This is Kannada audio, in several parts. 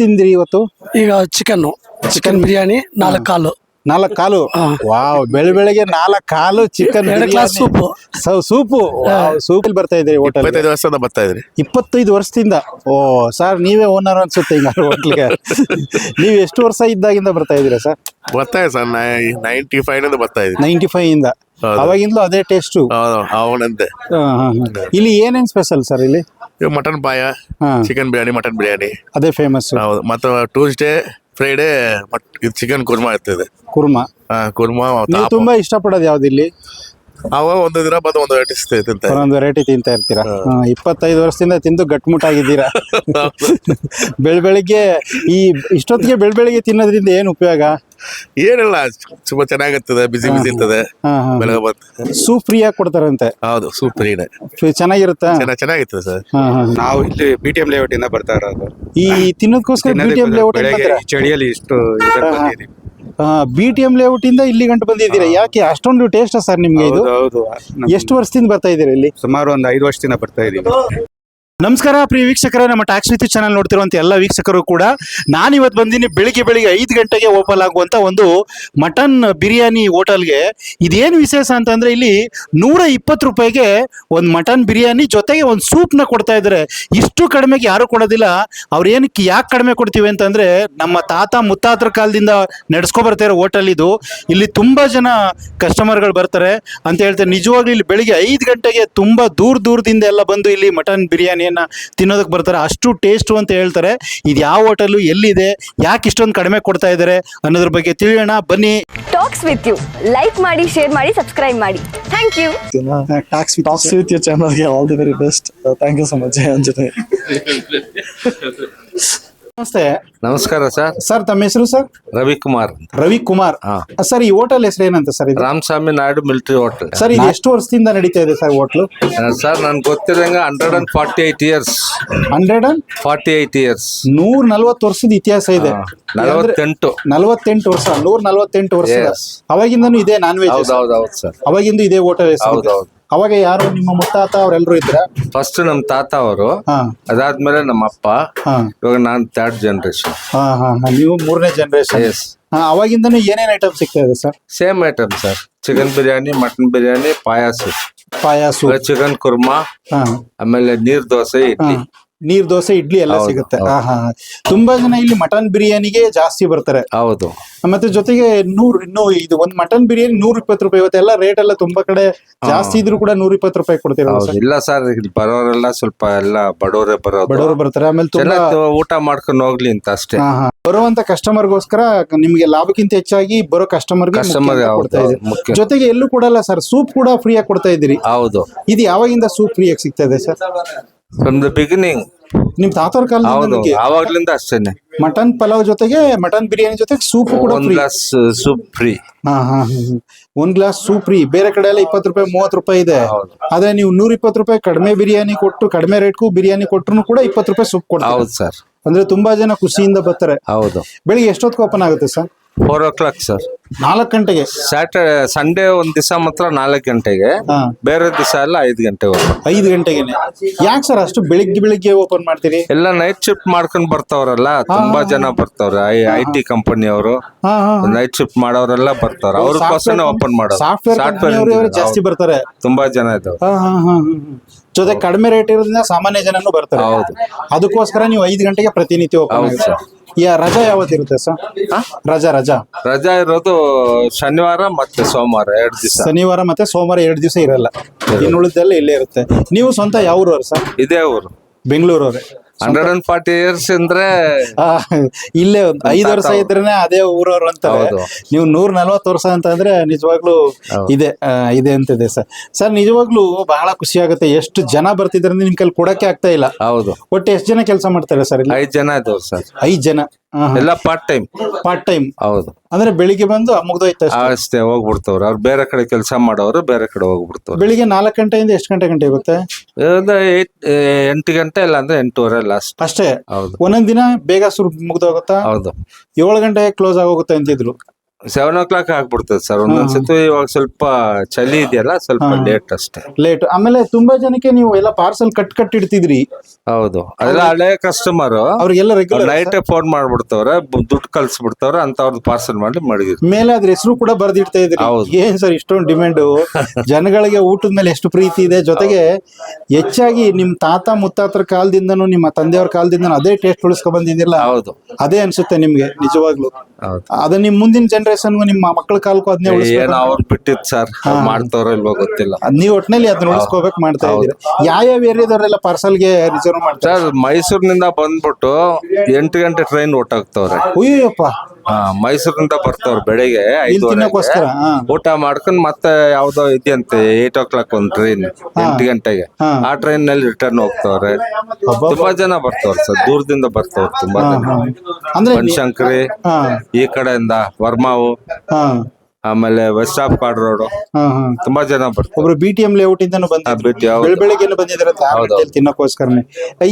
ತಿಂದ್ರಿ ಇವತ್ತು? ಈಗ ಚಿಕನ್ ಚಿಕನ್ ಬಿರಿಯಾನಿ ನಾಲ್ಕು ಕಾಲು. ನಾಲ್ಕು ಕಾಲು? ವಾವ್ ಬೆಳೆ ಬೆಳಗ್ಗೆ ನಾಲ್ಕು ಕಾಲು ಚಿಕನ್ ಎರಡು ಸೂಪ್. ಸೂಪು? ಸೂಪು ಬರ್ತಾ ಇದ್ರಿ ಹೋಟೆಲ್ ಇಪ್ಪತ್ತೈದು ವರ್ಷದಿಂದ ಬರ್ತಾ ಇದ್ರಿ. ಇಪ್ಪತ್ತೈದು ವರ್ಷದಿಂದ? ಓ ಸರ್ ನೀವೇ ಓನರ್ ಅನ್ಸುತ್ತೆ ಈಗ ಹೋಟ್ಲಿಗೆ ನೀವು ಎಷ್ಟು ವರ್ಷ ಇದ್ದಾಗಿಂದ ಬರ್ತಾ ಇದ್ದೀರಾ ಸರ್ ಬರ್ತಾ ಇದೆ ಸರ್ ನೈಂಟಿ ಫೈವ್ ಇಂದ ಬರ್ತಾ ಇದ್ರಿ ನೈಂಟಿ ಫೈವ್ ಇಂದ. ಅವಾಗಿಂದಲೂ ಅದೇ ಟೇಸ್ಟು ಅವನಂತೆ. ಇಲ್ಲಿ ಏನೇನ್ ಸ್ಪೆಷಲ್ ಸರ್ ಇಲ್ಲಿ? ಮಟನ್ ಪಾಯ ಹಾ. ಚಿಕನ್ ಬಿರಿಯಾನಿ ಮಟನ್ ಬಿರಿಯಾನಿ ಅದೇ ಫೇಮಸ್ ಹೌದು ಮತ್ತೆ ಟ್ಯೂಸ್ಡೇ ಫ್ರೈಡೇ ಮಟ್ ಇದು ಚಿಕನ್ ಕುರ್ಮಾ ಇರ್ತದೆ. ಕುರ್ಮಾ? ಕುರ್ಮಾ ನೀವು ತಾಪ. ತುಂಬಾ ಇಷ್ಟಪಡೋದು ಯಾವ್ದು ಇಲ್ಲಿ? ಅವ ಒಂದು ದಿನ ಬಂದು ಒಂದು ವೆರೈಟಿ ತಿಂತ ಒಂದೊಂದು ವೆರೈಟಿ ತಿಂತಾ ಇರ್ತೀರಾ? ಹಾ, ಇಪ್ಪತ್ತೈದು ವರ್ಷದಿಂದ ತಿಂದು ಗಟ್ಮುಟ್ಟಾಗಿದ್ದೀರಾ? ಬೆಳ್ ಬೆಳಿಗ್ಗೆ ಈ ಇಷ್ಟೊತ್ತಿಗೆ ಬೆಳ್ ಬೆಳಿಗ್ಗೆ ತಿನ್ನೋದ್ರಿಂದ ಏನು ಉಪಯೋಗ? ಏನಿಲ್ಲ ತುಂಬಾ ಚೆನ್ನಾಗಿರ್ತದೆ ಬಿಸಿ ಬಿಸಿ ಇರ್ತದೆ. ಬೆಳಗ್ಗೆ ಬಂದು ಸೂಪ್ ಫ್ರೀಯಾಗಿ ಕೊಡ್ತಾರಂತೆ. ಹೌದು ಸೂಪ್ ಇದೆ. ಫಿ- ಚೆನ್ನಾಗಿರುತ್ತಾ? ಚೆನ್ನಾಗಿ ಚೆನ್ನಾಗಿರ್ತದೆ ಸರ್. ನಾವು ಇಲ್ಲಿ ಬಿ ಟಿ ಎಂ ಲೇಔಟ್ ಇಂದ ಬರ್ತಾ ಇರೋದು. ಈ ತಿನ್ನೋದಕ್ಕೋಸ್ಕರ ಬಿ ಟಿ ಎಂ ಲೇಔಟ್ ಬೆಳಗ್ಗೆ ಈ ಚಳಿಯಲ್ಲಿ ಇಷ್ಟು ಬಂದಿದ್ದೀವಿ. ಬಿ ಟಿ ಎಂ ಲೇಔಟ್ ಇಂದ ಇಲ್ಲಿ ಗಂಟು ಬಂದಿದ್ದೀರಾ? ಯಾಕೆ? ಅಷ್ಟೊಂದು ಟೇಸ್ಟ್ ಸರ್ ನಿಮ್ಗೆ ಇದು? ಹೌದು ಹೌದು. ನಮ್- ಎಷ್ಟು ವರ್ಷದಿಂದ ಬರ್ತಾ ಇದ್ದೀರಾ ಇಲ್ಲಿ? ಸುಮಾರು ಒಂದು ಐದು ವರ್ಷದಿಂದ ಬರ್ತಾ ಇದೀವಿ ನಮಸ್ಕಾರ ಪ್ರಿಯ ವೀಕ್ಷಕರೇ, ನಮ್ಮ ಟ್ಯಾಕ್ಸ್ ನೀತಿ ಚಾನಲ್ ನೋಡ್ತಿರುವಂತ ಎಲ್ಲ ವೀಕ್ಷಕರು ಕೂಡ ನಾನು ಇವತ್ತು ಬಂದೀನಿ ಬೆಳಿಗ್ಗೆ ಬೆಳಿಗ್ಗೆ ಐದು ಗಂಟೆಗೆ ಓಪನ್ ಆಗುವಂತ ಒಂದು ಮಟನ್ ಬಿರಿಯಾನಿ ಹೋಟೆಲ್ಗೆ. ಇದೇನು ವಿಶೇಷ ಅಂತಂದ್ರೆ ಇಲ್ಲಿ ನೂರ ಇಪ್ಪತ್ತು ರೂಪಾಯಿಗೆ ಒಂದು ಮಟನ್ ಬಿರಿಯಾನಿ ಜೊತೆಗೆ ಒಂದು ಸೂಪ್ನ ಕೊಡ್ತಾ ಇದ್ದಾರೆ. ಇಷ್ಟು ಕಡಿಮೆಗೆ ಯಾರು ಕೊಡೋದಿಲ್ಲ. ಅವ್ರು ಏನಕ್ಕೆ ಯಾಕೆ ಕಡಿಮೆ ಕೊಡ್ತೀವಿ ಅಂತಂದ್ರೆ ನಮ್ಮ ತಾತ ಮುತ್ತಾತರ ಕಾಲದಿಂದ ನಡ್ಸ್ಕೊ ಬರ್ತಾ ಇರೋ ಹೋಟೆಲ್ ಇದು. ಇಲ್ಲಿ ತುಂಬಾ ಜನ ಕಸ್ಟಮರ್ಗಳು ಬರ್ತಾರೆ. ಅಂತ ಹೇಳ್ತಾರೆ ನಿಜವಾಗ್ಲೂ ಇಲ್ಲಿ ಬೆಳಿಗ್ಗೆ ಐದು ಗಂಟೆಗೆ ತುಂಬಾ ದೂರ ದೂರದಿಂದ ಎಲ್ಲ ಬಂದು ಇಲ್ಲಿ ಮಟನ್ ಬಿರಿಯಾನಿಯನ್ನ ತಿನ್ನೋದಕ್ಕೆ ಬರ್ತಾರೆ. ಅಷ್ಟು ಟೇಸ್ಟು ಅಂತ ಹೇಳ್ತಾರೆ. ಇದು ಯಾವ ಹೋಟೆಲು ಎಲ್ಲಿದೆ? ಯಾಕೆ ಇಷ್ಟೊಂದು ಕಡಿಮೆ ಕೊಡ್ತಾ ಇದ್ದಾರೆ ಅನ್ನೋದ್ರ ಬಗ್ಗೆ ತಿಳಿಯೋಣ. ಬನ್ನಿ. ಟಾಕ್ಸ್ ವಿತ್ ಯು ಲೈಕ್ ಮಾಡಿ ಶೇರ್ ಮಾಡಿ ಸಬ್ಸ್ಕ್ರೈಬ್ ಮಾಡಿ. Thank you talks talks with you. Yeah, all the very best. Uh, thank you so much, Anjane. ನಮಸ್ತೆ. ನಮಸ್ಕಾರ ಸರ್. ಸರ್ ತಮ್ಮ ಹೆಸರು ಸರ್? ರವಿಕುಮಾರ್ ರವಿಕುಮಾರ್. ರವಿ ಕುಮಾರ್ ಹಾ. ಸರ್ ಈ ಹೋಟೆಲ್ ಹೆಸರು ಏನಂತ ಸರ್ ಇದು? Ramaswamy Naidu military hotel. Sir ಇದು ಎಷ್ಟು ವರ್ಷದಿಂದ ನಡೀತಾ ಇದೆ ಸರ್ ಹೋಟ್ಲು? ಸರ್ ನನ್ಗೆ ಗೊತ್ತಿರಂಗ hundred and forty eight years hundred and forty eight years ನೂರ ನಲ್ವತ್ತು ವರ್ಷದ ಇತಿಹಾಸ ಇದೆ. ನಲವತ್ತೆಂಟು. ನಲವತ್ತೆಂಟು ವರ್ಷ ನೂರ ನಲವತ್ತೆಂಟು ವರ್ಷ Yes. ಅವಾಗಿಂದನೂ ಇದೆ ನಾನ್ ವೆಜ್ ಹೌದು ಹೌದು ಹೌದು ಸರ್. ಅವಾಗಿಂದ ಇದೆ ಹೋಟೆಲ್ ಹೆಸರು ಹೌದು, ಹೌದು. ಅವಾಗ ಯಾರು ನಿಮ್ಮ ಮುತ್ತಾತ ಅವರೆಲ್ಲರೂ ಇದ್ರ? ಫಸ್ಟ್ ನಮ್ಮ ತಾತ ಅವರು ಹಾ. ಅದಾದ್ಮೇಲೆ ನಮ್ಮ ಅಪ್ಪ ಹಾ. ಇವಾಗ ನಾನು ಥರ್ಡ್ ಜನರೇಷನ್ ಹಾ ಹಾ ಹಾ. ನೀವು ಮೂರನೇ ಜನರೇಷನ್ ಎಸ್ ಹಾ ಅವಾಗಿಂದನೂ ಏನೇನ್ ಐಟಮ್ ಸಿಗ್ತಾ ಇದೆ sir same item sir chicken biryani mutton biryani ಪಾಯಾಸ. ಪಾಯಾಸು. ಚಿಕನ್ ಕುರ್ಮಾ ಹಾ. ಆಮೇಲೆ ನೀರ್ ದೋಸೆ. ಇಡ್ಲಿ. ನೀರ್ ದೋಸೆ ಇಡ್ಲಿ ಎಲ್ಲ ಸಿಗುತ್ತೆ. ಹಾ ತುಂಬಾ ಜನ ಇಲ್ಲಿ ಮಟನ್ ಬಿರಿಯಾನಿಗೆ ಜಾಸ್ತಿ ಬರ್ತಾರೆ. ಹೌದು. ಮತ್ತೆ ಜೊತೆಗೆ ನೂರ್ ಇನ್ನು ಇದು ಒಂದ್ ಮಟನ್ ಬಿರಿಯಾನಿ ನೂರ ಇಪ್ಪತ್ತು ರೂಪಾಯಿ ಇವತ್ತೆಲ್ಲ ರೇಟ್ ಎಲ್ಲ ತುಂಬಾ ಕಡೆ ಜಾಸ್ತಿ ಇದ್ರು ಕೂಡ ನೂರ ಇಪ್ಪತ್ತು ರೂಪಾಯಿ ಹೌದು. ಸರ್? ಇಲ್ಲ ಸರ್ ಇಲ್ಲಿ ಬರೋರೆಲ್ಲ ಸ್ವಲ್ಪ ಎಲ್ಲ ಬಡವರೇ ಬರೋದು. ಬಡವರು ಬರ್ತಾರೆ. ಆಮೇಲೆ ತುಂಬಾ ಊಟ ಮಾಡ್ಕೊಂಡು ಹೋಗ್ಲಿ ಅಂತ ಅಷ್ಟೇ. ಹಾ ಹಾ. ಬರುವಂತ ಕಸ್ಟಮರ್ಗೋಸ್ಕರ ನಿಮ್ಗೆ ಲಾಭಕ್ಕಿಂತ ಹೆಚ್ಚಾಗಿ ಬರೋ ಕಸ್ಟಮರ್ ಕಸ್ಟಮರ್ ಕೊಡ್ತಾ ಇದ್ದೀರಿ ಮುಖ್ಯ. ಜೊತೆಗೆ ಎಲ್ಲೂ ಕೊಡಲ್ಲ ಸರ್ ಸೂಪ್ ಕೂಡ ಫ್ರೀ ಆಗಿ ಕೊಡ್ತಾ ಇದ್ದೀರಿ. ಹೌದು. ಇದು ಯಾವಾಗಿಂದ ಸೂಪ್ ಫ್ರೀ ಆಗಿ ಸಿಗ್ತಾ ಇದೆ ಸರ್? ಫ್ರಮ್ ದ ಬಿಗಿನಿಂಗ್ ನಿಮ್ ತಾತವ್ರ ಹೌದು ಆವಾಗ್ಲಿಂದ ಅಷ್ಟೇನೆ. ಮಟನ್ ಪಲಾವ್ ಜೊತೆಗೆ ಮಟನ್ ಬಿರಿಯಾನಿ ಜೊತೆಗೆ ಸೂಪ್ ಕೂಡ ಒಂದ್ ಗ್ಲಾಸ್ ಸೂಪ್ ಫ್ರೀ ಹಾ ಹಾ ಹಾ, ಹಾ. ಒಂದ್ ಗ್ಲಾಸ್ ಸೂಪ್ ಫ್ರೀ ಬೇರೆ ಕಡೆ ಎಲ್ಲ ಇಪ್ಪತ್ತು ರೂಪಾಯಿ ಮೂವತ್ತು ರೂಪಾಯಿ ಇದೆ. ಹೌದು. ಆದ್ರೆ ನೀವು ನೂರ ಇಪ್ಪತ್ತು ರೂಪಾಯಿ ಕಡಿಮೆ ಬಿರಿಯಾನಿ ಕೊಟ್ಟು ಕಡಿಮೆ ರೇಟ್ಗೂ ಬಿರಿಯಾನಿ ಕೊಟ್ಟರು ಕೂಡ ಇಪ್ಪತ್ತು ರೂಪಾಯಿ ಸೂಪ್ ಕೊಡ್ತಾರೆ. ಹೌದು ಸರ್. ಅಂದ್ರೆ ತುಂಬಾ ಜನ ಖುಷಿಯಿಂದ ಬರ್ತಾರೆ. ಹೌದು. ಬೆಳಿಗ್ಗೆ ಎಷ್ಟೊತ್ತಿಗೆ ಓಪನ್ ಆಗುತ್ತೆ sir? Four o'clock sir ನಾಲ್ಕು ಗಂಟೆಗೆ? ಸ್ಯಾಟರ್ಡೆ ಸಂಡೇ ಒಂದ್ ದಿವಸ ಮಾತ್ರ ನಾಲ್ಕು ಗಂಟೆಗೆ. ಹಾ. ಬೇರೆ ದಿವಸ ಎಲ್ಲ ಐದು ಗಂಟೆಗೆ ಐದು ಗಂಟೆಗೆ? ಯಾಕೆ ಸರ್ ಅಷ್ಟು ಬೆಳಿಗ್ಗೆ ಬೆಳಿಗ್ಗೆ ಓಪನ್ ಮಾಡ್ತೀರಿ? ಎಲ್ಲ ನೈಟ್ ಶಿಫ್ಟ್ ಮಾಡ್ಕೊಂಡ್ ಬರ್ತಾವ್ರಲ್ಲ ತುಂಬಾ ಜನ ಬರ್ತಾವ್ರೆ. ಐ ಟಿ ಕಂಪನಿಯವರು ಹಾ ಹಾ ನೈಟ್ ಶಿಫ್ಟ್ ಮಾಡೋರೆಲ್ಲ ಬರ್ತಾರ ಅವ್ರಿಗೋಸ್ಕರ ಓಪನ್ ಮಾಡೋದು. ಸಾಫ್ಟ್ವೇರ್ ಜಾಸ್ತಿ ಬರ್ತಾರೆ. ತುಂಬಾ ಜನ ಇದಾವೆ ಹಾ ಹಾ ಹಾ ಹಾ, ಹಾ. ಜೊತೆ ಕಡಿಮೆ ರೇಟ್ ಇರೋದ್ರಿಂದ ಸಾಮಾನ್ಯ ಜನನು ಬರ್ತಾರೆ. ಹೌದು. ಅದಕ್ಕೋಸ್ಕರ ನೀವು ಐದು ಗಂಟೆಗೆ ಪ್ರತಿನಿತ್ಯ ಓಪನ್ ಹೌದು ಆಗುತ್ತೆ ಯಾ ರಜಾ ಯಾವತ್ತಿರುತ್ತೆ ಸರ್? ರಜಾ ರಜಾ? ರಜಾ ಇರೋದು ಶನಿವಾರ ಮತ್ತೆ ಸೋಮವಾರ ಎರಡು ದಿವಸ. ಶನಿವಾರ ಮತ್ತೆ ಸೋಮವಾರ ಎರಡು ದಿವಸ ಇರಲ್ಲ. ಇನ್ನು ಉಳಿದೆಲ್ಲ ಇಲ್ಲೇ ಇರುತ್ತೆ. ನೀವು ಸ್ವಂತ ಯಾವ ಊರವ್ರು ಸರ್? ಇದೇ ಊರು. ಬೆಂಗಳೂರವ್ರೆ. ಹಂಡ್ರೆಡ್ ಅಂಡ್ ಫಾರ್ಟಿ ಇಯರ್ಸ್ ಅಂದ್ರೆ ಇಲ್ಲೇ ಒಂದು ಐದು ವರ್ಷ ಇದ್ರೇನೆ ಅದೇ ಊರವ್ರು ಅಂತಾರೆ. ಹೌದು. ನೀವು ನೂರ ನಲ್ವತ್ತು ವರ್ಷ ಅಂತ ಅಂದ್ರೆ ನಿಜವಾಗ್ಲೂ ಇದೆ ಇದೆ ಅಂತಿದೆ ಸರ್. ಸರ್ ನಿಜವಾಗ್ಲೂ ಬಹಳ ಖುಷಿ ಆಗುತ್ತೆ. ಎಷ್ಟು ಜನ ಬರ್ತಿದ್ರೆ ನಿಮ್ ಕೈಲಿ ಕೊಡಕ್ಕೆ ಆಗ್ತಾ ಇಲ್ಲ. ಹೌದು. ಒಟ್ಟು ಎಷ್ಟು ಜನ ಕೆಲಸ ಮಾಡ್ತಾರೆ ಸರ್ ಐದ್ ಜನ ಇದಾವೆ ಸರ್. ಐದ್ ಜನ. ಎಲ್ಲ ಪಾರ್ಟ್ ಟೈಮ್ ಪಾರ್ಟ್ ಟೈಮ್ ಹೌದು. ಅಂದ್ರೆ ಬೆಳಿಗ್ಗೆ ಬಂದು ಮುಗ್ದೋಯ್ತು ಅಷ್ಟೇ. ಅಷ್ಟೇ ಹೋಗ್ಬಿಡ್ತವ್ರು. ಅವ್ರು ಬೇರೆ ಕಡೆ ಕೆಲಸ ಮಾಡೋರು ಬೇರೆ ಕಡೆ ಹೋಗ್ಬಿಡ್ತವ್ರು. ಬೆಳಿಗ್ಗೆ ನಾಲ್ಕು ಗಂಟೆಯಿಂದ ಎಷ್ಟು ಗಂಟೆ ಗಂಟೆ ಇರುತ್ತೆ? ಎಂಟು ಗಂಟೆ ಇಲ್ಲ ಅಂದ್ರೆ ಎಂಟೂವರೆ ಲಾಸ್ಟ್ ಅಷ್ಟೇ. ಹೌದು. ಒಂದೊಂದ್ ದಿನ ಬೇಗ ಸುರು ಮುಗ್ದೋಗುತ್ತಾ? ಹೌದು. ಏಳು ಗಂಟೆ ಕ್ಲೋಸ್ ಆಗೋಗುತ್ತೆ ಅಂತಿದ್ರು. ಸೆವೆನ್ ಓ ಕ್ಲಾಕ್ ಆಗ್ಬಿಡ್ತದೆ ಸರ್ ಒಂದೊಂದ್ಸತಿ ಇವಾಗ ಸ್ವಲ್ಪ ಚಳಿ ಇದೆಯಲ್ಲ ಸ್ವಲ್ಪ ಲೇಟ್ ಅಷ್ಟೇ. ಲೇಟ್ ಆಮೇಲೆ ತುಂಬಾ ಜನಕ್ಕೆ ನೀವು ಎಲ್ಲ ಪಾರ್ಸಲ್ ಕಟ್ ಕಟ್ ಇಡ್ತಿದ್ರಿ. ಹೌದು. ಅದೆಲ್ಲ ಹಳೆ ಕಸ್ಟಮರ್ ಅವ್ರಿಗೆಲ್ಲ ರೆಗ್ಯುಲರ್ ನೈಟ್ ಫೋನ್ ಮಾಡ್ಬಿಡ್ತವ್ರೆ ಬ- ದುಡ್ಡು ಕಳ್ಸ್ಬಿಡ್ತವ್ರೆ ಅಂತ ಪಾರ್ಸಲ್ ಮಾಡಿ ಮಡಗಿದ್ರು. ಮೇಲೆ ಅದ್ರ ಹೆಸರು ಕೂಡ ಬರ್ದಿಡ್ತಾ ಇದ್ರಿ. ಹೌದು. ಏನ್ ಸರ್ ಇಷ್ಟೊಂದು ಡಿಮ್ಯಾಂಡ್ ಜನಗಳಿಗೆ ಊಟದ ಮೇಲೆ ಎಷ್ಟು ಪ್ರೀತಿ ಇದೆ? ಜೊತೆಗೆ ಹೆಚ್ಚಾಗಿ ನಿಮ್ ತಾತ ಮುತ್ತಾತರ ಕಾಲದಿಂದನು ನಿಮ್ಮ ತಂದೆಯವ್ರ ಕಾಲದಿಂದನೂ ಅದೇ ಟೇಸ್ಟ್ ಉಳಿಸ್ಕೊಂಡ್ ಬಂದಿದ್ದಿಲ್ಲ ಹೌದು. ಅದೇ ಅನ್ಸುತ್ತೆ ನಿಮ್ಗೆ ನಿಜವಾಗ್ಲು. ಹೌದು. ಅದ ನಿಮ್ ಮುಂದಿನ ಜನರೇಷನ್ಗೂ ನಿಮ್ಮ ಮಕ್ಕಳ ಕಾಲಕ್ಕೂ ಅದನ್ನೇ ಏನ್ ಅವ್ರು ಬಿಟ್ಟಿದ್ ಸರ್ ಮಾಡ್ತಾವ್ರ ಇಲ್ವೋ ಗೊತ್ತಿಲ್ಲ. ನೀವು ಒಟ್ಟಿನಲ್ಲಿ ಅದನ್ನ ಉಳಿಸ್ಕೋಬೇಕು ಮಾಡ್ತಾ ಇದ್ದೀರಾ. ಯಾವ ಏರಿಯಾದವರೆಲ್ಲ ಪಾರ್ಸಲ್ಗೆ ರಿಸರ್ವ್ ಮಾಡ್ತಾರೆ? ಸರ್ ಮೈಸೂರಿನಿಂದ ಬಂದ್ಬಿಟ್ಟು ಎಂಟು ಗಂಟೆ ಟ್ರೈನ್ ಒಟ್ಟಾಗ್ತವ್ರೆ ಅಯ್ಯಪ್ಪ ಹಾ ಬರ್ತಾವ್ರು ಬರ್ತವ್ರೆ ಬೆಳಿಗ್ಗೆ ಐದುವರೆಗೋಸ್ಕರ ಊಟ ಮಾಡ್ಕೊಂಡ್ ಮತ್ತೆ ಯಾವ್ದೋ ಇದೆಯಂತೆ ಏಟ್ ಓ ಕ್ಲಾಕ್ ಒಂದ್ ಟ್ರೈನ್ ಎಂಟು ಗಂಟೆಗೆ. ಆ ಟ್ರೈನ್ನಲ್ಲಿ ರಿಟರ್ನ್ ಹೋಗ್ತಾವ್ರೆ. ತುಂಬಾ ಜನ ಬರ್ತಾವ್ರೆ ಸರ್ ದೂರದಿಂದ ಬರ್ತವ್ರೆ ತುಂಬಾ ಜನ. ಬನಶಂಕರಿ ಈ ಕಡೆಯಿಂದ ವರ್ಮಾವು. ಆಮೇಲೆ ವೆಸ್ಟ್ ಆಫ್ ಕಾರ್ಡ್ ರೋಡ್ ಹಾ ಹಾ. ತುಂಬಾ ಜನ ಬರ್ತಾರೆ. ಒಬ್ರು ಬಿ ಟಿ ಎಂ ಲೇಔಟ್ ಇಂದನು ಬೆಳ ಬೆಳಿಗ್ಗೆನೆ ಬಂದಿದ್ದಾರೆ ತಿನ್ನಕ್ಕೋಸ್ಕರನೇ.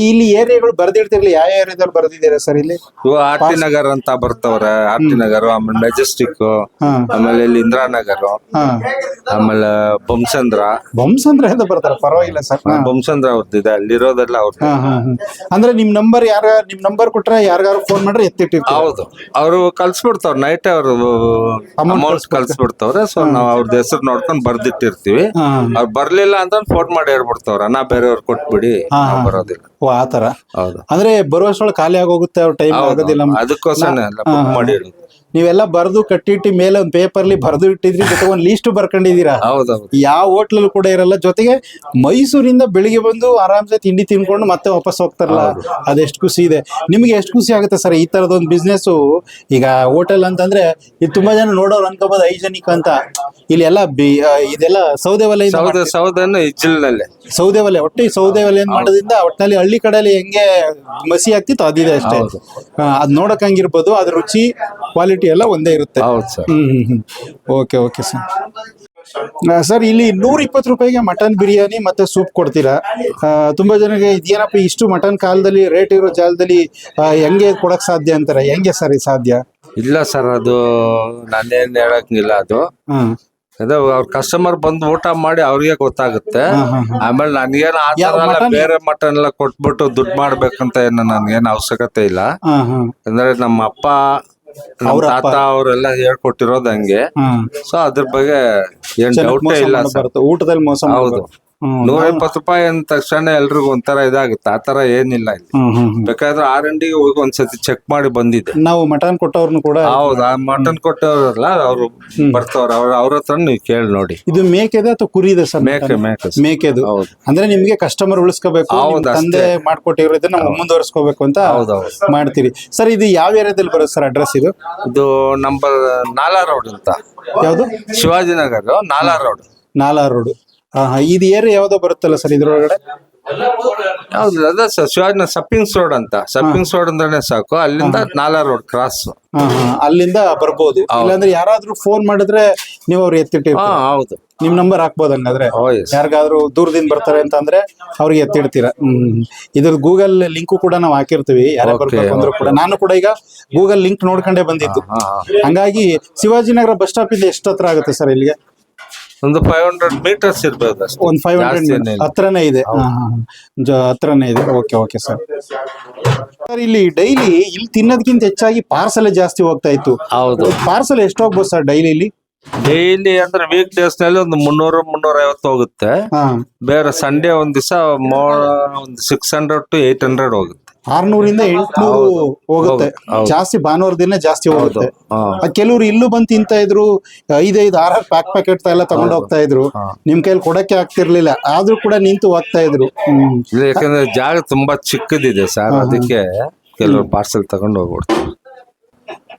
ಇಲ್ಲಿ ಏರಿಯಾಗಳು ಬರ್ದಿರ್ತಿರ್ಲಿ ಯಾವ ಏರಿಯಾದಲ್ಲಿ ಬರ್ದಿದ್ದೀರಾ ಸರ್ ಇಲ್ಲಿ? ಆರ್ ಟಿ ನಗರ್ ಅಂತ ಬರ್ತವ್ರೆ. ಆರ್ಟಿ ನಗರ್ ಆಮೇಲೆ ಮೆಜೆಸ್ಟಿಕ್ ಹಾ. ಆಮೇಲೆ ಇಲ್ಲಿ ಇಂದಿರಾನಗರ್ ಹಾ. ಆಮೇಲೆ ಬೊಮ್ಸಂದ್ರ ಬೊಮ್ಸಂದ್ರ ಅಂತ ಬರ್ತಾರೆ ಪರವಾಗಿಲ್ಲ ಸರ್. ಹಾ ಬೊಮ್ಸಂದ್ರ ಅವ್ರದ್ದಿದೆ ಅಲ್ಲಿರೋದೆಲ್ಲ ಅವ್ರದ್ದು ಹಾ ಹಾ ಹಾ. ಅಂದ್ರೆ ನಿಮ್ ನಂಬರ್ ಯಾರ ನಿಮ್ ನಂಬರ್ ಕೊಟ್ರೆ ಯಾರಿಗಾರು ಫೋನ್ ಮಾಡ್ರೆ ಎತ್ತಿಟ್ಟಿರ್ತೀವಿ ಹೌದು. ಅವರು ಕಳ್ಸ್ಬಿಡ್ತಾವ್ರ ನೈಟ್ ಅವರು ಅಮೌಂಟ್ ಕಳ್ಸ್ಬಿಡ್ತಾವ್ರೆ. ಸೊ ನಾವ್ ಅವ್ರದ್ದು ಹೆಸರು ನೋಡ್ಕೊಂಡ್ ಬರ್ದಿಟ್ಟಿರ್ತೀವಿ. ಅವ್ರ ಬರ್ಲಿಲ್ಲ ಅಂತ ಫೋನ್ ಮಾಡಿ ಹೇಳ್ಬಿಡ್ತಾವ್ರ. ನಾ ಬೇರೆಯವ್ರು ಕೊಟ್ಬಿಡಿ. ನಾವ್ ಬರೋದಿಲ್ಲ. ಓ ಆತರ ಹೌದು. ಅಂದ್ರೆ ಬರುವಷ್ಟೊಳಗೆ ಖಾಲಿ ಆಗೋಗುತ್ತೆ ಅವ್ರ ಟೈಮ್ ಆಗೋದಿಲ್ಲ. ಅದಕ್ಕೋಸ್ಕರ ಮಾಡಿ ಹೇಳುದು ನೀವೆಲ್ಲ ಬರೆದು ಕಟ್ಟಿಟ್ಟು ಮೇಲೆ ಒಂದ್ ಪೇಪರ್ಲಿ ಬರೆದು ಇಟ್ಟಿದ್ರಿ ಜೊತೆ ಒಂದ್ ಲೀಸ್ಟ್ ಬರ್ಕೊಂಡಿದ್ದೀರಾ? ಹೌದೌದು. ಯಾವ ಹೋಟ್ಲಲ್ಲೂ ಕೂಡ ಇರಲ್ಲ. ಜೊತೆಗೆ ಮೈಸೂರಿಂದ ಬೆಳಿಗ್ಗೆ ಬಂದು ಆರಾಮ್ಸೆ ತಿಂಡಿ ತಿನ್ಕೊಂಡು ಮತ್ತೆ ವಾಪಸ್ ಹೋಗ್ತಾರಲ್ಲ ಅದೆಷ್ಟು ಖುಷಿ ಇದೆ. ನಿಮ್ಗೆ ಎಷ್ಟು ಖುಷಿ ಆಗುತ್ತೆ ಸರ್ ಈ ತರದೊಂದು ಬಿಸ್ನೆಸ್ ಈಗ ಹೋಟೆಲ್ ಅಂತಂದ್ರೆ ಇದು ತುಂಬಾ ಜನ ನೋಡೋರು ಅನ್ಕೋಬಹುದು ಹೈಜೆನಿಕ್ ಅಂತ. ಇಲ್ಲಿ ಎಲ್ಲ ಬಿ- ಇದೆಲ್ಲ ಸೌದೆ ವಲಯ ಸೌದೆ ಸೌದೆ ವಲಯ ಒಟ್ಟು ಈ ಸೌದೆ ಏನ್ ಮಾಡೋದ್ರಿಂದ ಒಟ್ಟಿನಲ್ಲಿ ಹಳ್ಳಿ ಕಡೆಯಲ್ಲಿ ಹೆಂಗೆ ಮಸಿ ಆಗ್ತಿತ್ತು ಅದಿದೆ ಅಷ್ಟೇ. ಅದ್ ನೋಡಕ್ ಹಂಗಿರ್ಬೋದು ಅದ್ರ ರುಚಿ ಕ್ವಾಲಿಟಿ ಎಲ್ಲ ಒಂದೇ ಇರುತ್ತೆ. ಹೌದು sir. Okay okay sir. Sir ಇಲ್ಲಿ ನೂರ ಇಪ್ಪತ್ತು ರೂಪಾಯಿಗೆ ಮಟನ್ ಬಿರಿಯಾನಿ ಮತ್ತೆ ಸೂಪ್ ಕೊಡ್ತೀರಾ? ಆ, ತುಂಬಾ ಜನಕ್ಕೆ ಇದೇನಪ್ಪ ಇಷ್ಟು ಮಟನ್ ಕಾಲದಲ್ಲಿ ರೇಟ್ ಇರೋ ಜಾಗದಲ್ಲಿ ಆ, ಹೆಂಗೆ ಕೊಡಕ್ ಸಾಧ್ಯ ಅಂತಾರೆ? ಹೆಂಗೆ ಸರ್ ಇದು ಸಾಧ್ಯ? ಇಲ್ಲ ಸರ್ ಅದು ನಾನೇನ್ ಹೇಳಕ್ಲಿಲ್ಲ ಅದು. ಹ್ಮ್ ಅದೇ ಅವ್ರ ಕಸ್ಟಮರ್ ಬಂದು ಊಟ ಮಾಡಿ ಅವ್ರಿಗೆ ಗೊತ್ತಾಗುತ್ತೆ. ಆಮೇಲೆ ನನ್ಗೇನು ಆ ಯಾವ ಥರ ಎಲ್ಲ mutton? ಬೇರೆ ಮಟನ್ ಎಲ್ಲ ಕೊಟ್ಬಿಟ್ಟು ದುಡ್ಡು ಮಾಡ್ಬೇಕಂತ ಏನು ನನ್ಗೇನು ಅವಶ್ಯಕತೆ ಇಲ್ಲ. ಹಾ ಹಾ. ಅಂದ್ರೆ ನಮ್ಮ ಅಪ್ಪ ಅವ್ರ ತಾತ ಅವರೆಲ್ಲ ಹೇಳ್ಕೊಟ್ಟಿರೋದು ಹಂಗೆ. ಸೊ ಅದ್ರ ಬಗ್ಗೆ ಏನ್ ಚೆನ್ನಾಗ್ ಡೌಟೇ ಮೋಸ ಇಲ್ಲ ಸರ್. ಊಟದಲ್ಲಿ ಮೋಸ ಹೌದು. ನೂರ ಇಪ್ಪತ್ತು ರೂಪಾಯಿ ಅಂದ ತಕ್ಷಣ ಎಲ್ರಿಗೂ ಒಂಥರ ಇದಾಗುತ್ತೆ. ಆ ತರ ಏನಿಲ್ಲ ಇಲ್ಲಿ. ಹ್ಮ್ ಹ್ಮ್ ಹ್ಮ್. ಬೇಕಾದ್ರೆ ಆರ್ ಎನ್ ಡಿಗೆ ಹೋಗಿ ಒಂದ್ಸತಿ ಚೆಕ್ ಮಾಡಿ ಬಂದಿದೆ. ನಾವು ಮಟನ್ ಕೊಟ್ಟವ್ರನ್ನು ಕೂಡ ಹೌದು ಆ ಮಟನ್ ಕೊಟ್ಟವ್ರಲ್ಲ ಅವ್ರು ಬರ್ತವ್ರ. ಅವ್ರ ಅವ್ರ ಹತ್ರ ನೀವು ಕೇಳಿ ನೋಡಿ. ಇದು ಮೇಕೆದೆ ಅಥವಾ ಕುರಿ ಇದೆ ಸರ್ ಮೇಕೆ? ಮೇಕೆ sir. ಮೇಕೆದು. ಹೌದು. ಅಂದ್ರೆ ನಿಮ್ಗೆ ಕಸ್ಟಮರ್ ಉಳಿಸ್ಕೋಬೇಕು ಹೌದು, ತಂದೆ ಮಾಡ್ಕೊಟ್ಟಿರೋ ಇದನ್ನ ಮುಂದುವರ್ಸ್ಕೋಬೇಕು ಅಂತ ಹೌದ್ ಹೌದು. ಮಾಡ್ತೀರಿ ಸರ್ ಇದು ಯಾವ ಏರಿಯಾದಲ್ಲಿ ಬರುತ್ತೆ ಸರ್ ಅಡ್ರೆಸ್ ಇದು? ಇದು ನಂಬರ್ ನಾಲಾ ರೋಡ್ ಅಂತ. ಯಾವುದು? ಶಿವಾಜಿನಗರ್ ನಾಲಾ ರೋಡ್. ನಾಲಾ ರೋಡ್. ಇದು ಏರಿಯಾ ಯಾವ್ದೋ ಬರುತ್ತಲ್ಲ ಸರ್ ಇದ್ರೊಳಗಡೆ? ಯಾವ್ದು ಅದೇ ಸರ್ ಶಿವಾಜಿನಗರ್ ಸಪ್ಪಿಂಗ್ಸ್ ರೋಡ್ ಅಂತ. ಸಪ್ಪಿಂಗ್ಸ್ ರೋಡ್ ಅಂದ್ರೆ ಸಾಕು. ಅಲ್ಲಿಂದ ನಾಲಾ ರೋಡ್ ಕ್ರಾಸ್ ಹಾ ಹಾ. ಅಲ್ಲಿಂದ ಬರ್ಬೋದು. ಇಲ್ಲಾಂದ್ರೆ ಯಾರಾದ್ರೂ ಫೋನ್ ಮಾಡಿದ್ರೆ ನೀವು ಅವ್ರು ಎತ್ತಿಟ್ಟಿರ್ತೀವಿ ಹಾ ಹೌದು. ನಿಮ್ ನಂಬರ್ ಹಾಕ್ಬೋದು ಹಂಗಾದ್ರೆ ಓ ಎಸ್ ಯಾರಿಗಾದ್ರೂ ದೂರದಿಂದ ಬರ್ತಾರೆ ಅಂತ ಅಂದ್ರೆ ಅವ್ರಿಗೆ ಎತ್ತಿಡ್ತೀರ. ಹ್ಮ್ ಇದ್ರ ಗೂಗಲ್ ಲಿಂಕು ಕೂಡ ನಾವು ಹಾಕಿರ್ತೀವಿ. ಯಾರೇ ಬರ್ಬೇಕು ಅಂದ್ರೂ ಕೂಡ. ನಾನು ಕೂಡ ಈಗ ಗೂಗಲ್ ಲಿಂಕ್ ನೋಡ್ಕೊಂಡೇ ಬಂದಿದ್ದು. ಹಂಗಾಗಿ ಶಿವಾಜಿನಗರ ಬಸ್ ಸ್ಟಾಪ್ ಇಂದ ಎಷ್ಟು ಹತ್ರ ಆಗುತ್ತೆ ಸರ್ ಇಲ್ಲಿಗೆ? ಒಂದು ಫೈವ್ ಹಂಡ್ರೆಡ್ ಮೀಟರ್ಸ್ ಇರ್ಬೋದು ಅಷ್ಟೇ. ಒಂದ್ ಫೈವ್ ಜಾಸ್ತಿ ಹಂಡ್ರೆಡ್ ಏನಿಲ್ಲ. ಹತ್ರನೇ ಇದೆ. ಜ- ಹತ್ರನೇ ಇದೆ. Okay okay sir. ಸರ್ ಇಲ್ಲಿ ಡೈಲಿ ಇಲ್ಲಿ ತಿನ್ನೋದಕ್ಕಿಂತ ಹೆಚ್ಚಾಗಿ ಪಾರ್ಸಲ್ ಜಾಸ್ತಿ ಹೋಗ್ತಾ ಇತ್ತು. ಹೌದು. ಪಾರ್ಸಲ್ ಎಷ್ಟು ಹೋಗ್ಬೋದು ಸರ್ ಡೈಲಿ ಇಲ್ಲಿ? ಡೈಲಿ ಅಂದ್ರೆ ವೀಕ್ ಡೇಸ್ನಲ್ಲಿ ಒಂದು ಮುನ್ನೂರು ಮುನ್ನೂರ ಐವತ್ತು ಹೋಗುತ್ತೆ. ಹಾ. ಬೇರೆ ಸಂಡೇ ಒಂದ್ ದಿವಸ ಒಂದು six hundred to eight hundred ಹೋಗುತ್ತೆ. ಆರ್ನೂರಿಂದ ಎಂಟ್ನೂರು. ಹೋಗುತ್ತೆ. ಜಾಸ್ತಿ ಭಾನುವಾರ ದಿನ ಜಾಸ್ತಿ ಹೋಗುತ್ತೆ. ಕೆಲವರು ಇಲ್ಲೂ ಬಂದು ತಿಂತ ಇದ್ರು ಐದೈದು ಆರ್ ಪ್ಯಾಕ್ ಪ್ಯಾಕೆಟ್ ಎಲ್ಲ ತಗೊಂಡು ಹೋಗ್ತಾ ಇದ್ರು. ನಿಮ್ ಕೈಲಿ ಕೊಡಕ್ಕೆ ಆಗ್ತಿರ್ಲಿಲ್ಲ. ಆದ್ರೂ ಕೂಡ ನಿಂತು ಹೋಗ್ತಾ ಇದ್ರು. ಯಾಕಂದ್ರೆ ಜಾಗ ತುಂಬಾ ಚಿಕ್ಕದಿದೆ ಸರ್. ಅದಕ್ಕೆ ಕೆಲವರು ಪಾರ್ಸೆಲ್ ತಗೊಂಡು ಹೋಗ್ಬಿಡ್ತಾರೆ.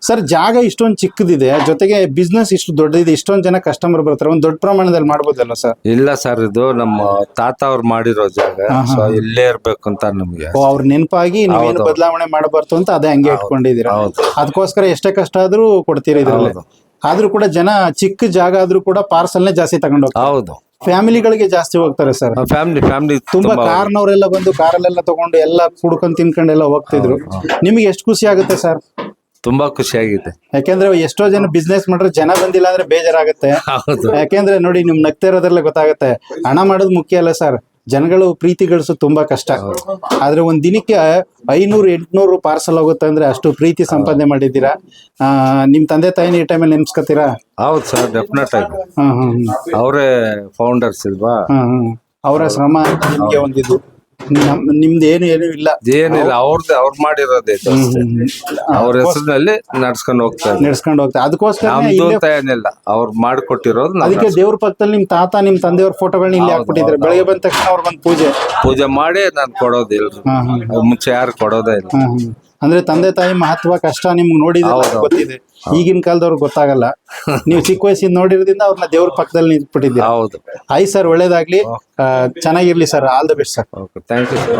ಸರ್ ಜಾಗ ಇಷ್ಟೊಂದು ಚಿಕ್ಕದಿದೆ ಜೊತೆಗೆ ಬಿಸ್ನೆಸ್ ಇಷ್ಟು ದೊಡ್ಡದಿದೆ ಇಷ್ಟೊಂದು ಜನ ಕಸ್ಟಮರ್ ಬರ್ತಾರೆ ಒಂದು ದೊಡ್ಡ ಪ್ರಮಾಣದಲ್ಲಿ ಮಾಡ್ಬೋದಲ್ಲ ಸರ್? ಇಲ್ಲ ಸರ್ ಇದು ನಮ್ಮ ತಾತ ಅವ್ರು ಮಾಡಿರೋ ಜಾಗ ಸೊ ಇಲ್ಲೇ ಇರ್ಬೇಕು ಅಂತ ನಮ್ಗೆ ಓ ಅವ್ರ ನೆನಪಾಗಿ ನೀವೇನು. ಬದಲಾವಣೆ ಮಾಡಬಾರ್ದು ಅಂತ ಅದೇ ಹಂಗೆ ಇಟ್ಕೊಂಡಿದ್ದೀರಾ. ಅದಕ್ಕೋಸ್ಕರ ಎಷ್ಟೇ ಕಷ್ಟ ಆದ್ರೂ ಕೊಡ್ತೀರಿ ಇದ್ರಲ್ಲಿ? ಆದ್ರೂ ಕೂಡ ಜನ ಚಿಕ್ಕ ಜಾಗ ಆದ್ರೂ ಕೂಡ ಪಾರ್ಸಲ್ನೇ ಜಾಸ್ತಿ ತಗೊಂಡು ಹೋಗ್ತಾರೆ. ಹೌದು. ಫ್ಯಾಮಿಲಿಗಳಿಗೆ ಜಾಸ್ತಿ ಹೋಗ್ತಾರೆ ಸರ್. ಫ್ಯಾಮಿಲಿ ಫ್ಯಾಮಿಲಿ ತುಂಬಾ ಕಾರ್ನವರೆಲ್ಲ ಬಂದು ಕಾರಲ್ಲೆಲ್ಲ ತಗೊಂಡು ಎಲ್ಲ ಕುಡ್ಕೊಂಡ್ ತಿನ್ಕೊಂಡು ಎಲ್ಲ ಹೋಗ್ತಿದ್ರು ನಿಮ್ಗೆ ಎಷ್ಟು ಖುಷಿ ಆಗುತ್ತೆ ಸರ್? ತುಂಬಾ ಖುಷಿಯಾಗಿದೆ. ಯಾಕೆಂದ್ರೆ ಎಷ್ಟೋ ಜನ ಬಿಸ್ನೆಸ್ ಮಾಡ್ರೆ ಜನ ಬಂದಿಲ್ಲ ಅಂದ್ರೆ ಬೇಜಾರಾಗುತ್ತೆ. ಹೌದು. ಯಾಕೆಂದ್ರೆ ನೋಡಿ ನಿಮ್ ನಗ್ತಾ ಇರೋದ್ರಲ್ಲೇ ಗೊತ್ತಾಗುತ್ತೆ. ಹಣ ಮಾಡೋದು ಮುಖ್ಯ ಅಲ್ಲ ಸರ್. ಜನಗಳು ಪ್ರೀತಿ ಗಳಿಸೋದು ತುಂಬಾ ಕಷ್ಟ. ಆದ್ರೆ ಒಂದ್ ದಿನಕ್ಕೆ ಐನೂರು ಎಂಟ್ನೂರು ಪಾರ್ಸಲ್ ಹೋಗುತ್ತೆ ಅಂದ್ರೆ ಅಷ್ಟು ಪ್ರೀತಿ ಸಂಪಾದನೆ ಮಾಡಿದ್ದೀರಾ? ಆ, ನಿಮ್ ತಂದೆ ತಾಯಿನ ಈ ಟೈಮಲ್ಲಿ ನೆನ್ಸ್ಕೊತೀರಾ? ಹೌದು ಸರ್ ಡೆಫಿನೆಟ್ ಆಗಿ ಹ್ಮ್ ಹ್ಮ್. ಅವರೇ ಫೌಂಡರ್ಸ್ ಇಲ್ವಾ? ಹ್ಮ್ ಹ್ಮ್. ಅವರ ಶ್ರಮ ನಿಮ್ಗೆ ಒಂದಿದು. ನಿಮ್ದು ಏನು ಏನು ಇಲ್ಲ. ಏನಿಲ್ಲ ಅವ್ರದ್ದು ಅವ್ರು ಮಾಡಿರೋದೇ ಅವ್ರ ಹೆಸರಿನಲ್ಲಿ ನಡ್ಸ್ಕೊಂಡು ಹೋಗ್ತಾರೆ ನಡ್ಸ್ಕೊಂಡು ಹೋಗ್ತಾ ಅದಕ್ಕೋಸ್ಕರ ನಮ್ದು ಅಂತ ಏನಿಲ್ಲ ಅವ್ರು ಮಾಡಿಕೊಟ್ಟಿರೋದು ಅದಕ್ಕೆ ದೇವ್ರ ಪಕ್ಕದಲ್ಲಿ ನಿಮ್ ತಾತ ನಿಮ್ ತಂದೆಯವ್ರ ಫೋಟೋಗಳನ್ನ ಇಲ್ಲಿ ಹಾಕ್ಬಿಟ್ಟಿದ್ರೆ ಬೆಳಗ್ಗೆ ಬಂದ ತಕ್ಷಣ ಅವ್ರಿಗೊಂದು ಪೂಜೆ. ಪೂಜೆ ಮಾಡಿ ನಾನು ಕೊಡೋದಿಲ್ಲ. ಮುಂಚೆ ಯಾರು ಕೊಡೋದೇ ಇಲ್ಲ. ಹ್ಮ್ ಹ್ಮ್. ಅಂದ್ರೆ ತಂದೆ ತಾಯಿ ಮಹತ್ವ ಕಷ್ಟ ನಿಮ್ಗೆ ನೋಡಿದ್ರೆ ಗೊತ್ತಿದೆ. ಈಗಿನ ಕಾಲದವ್ರಿಗೆ ಗೊತ್ತಾಗಲ್ಲ. ನೀವು ಚಿಕ್ಕ ವಯಸ್ಸಿನ ನೋಡಿರೋದ್ರಿಂದ ಅವ್ರನ್ನ ದೇವ್ರ ಪಕ್ಕದಲ್ಲಿ ನಿಂತ್ಬಿಟ್ಟಿದ್ದೀರಾ. ಹೌದು. ಆಯ್ ಸರ್ ಒಳ್ಳೇದಾಗ್ಲಿ. ಚೆನ್ನಾಗಿರ್ಲಿ sir. All the best sir. Okay thank you sir.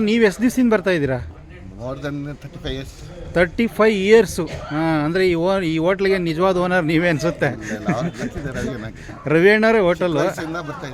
ನೀವು ಎಷ್ಟು ದಿವಸದಿಂದ ಬರ್ತಾ ಇದ್ದೀರಾ? More than thirty five years thirty five years ಹಾಂ ಅಂದರೆ ಈ ಓ ಈ ಹೋಟ್ಲಿಗೆ ನಿಜವಾದ ಓನರ್ ನೀವೇ ಅನಿಸುತ್ತೆ. ರವಿ ನನಗೆ ಹೋಟೆಲ್ ಬರ್ತಾ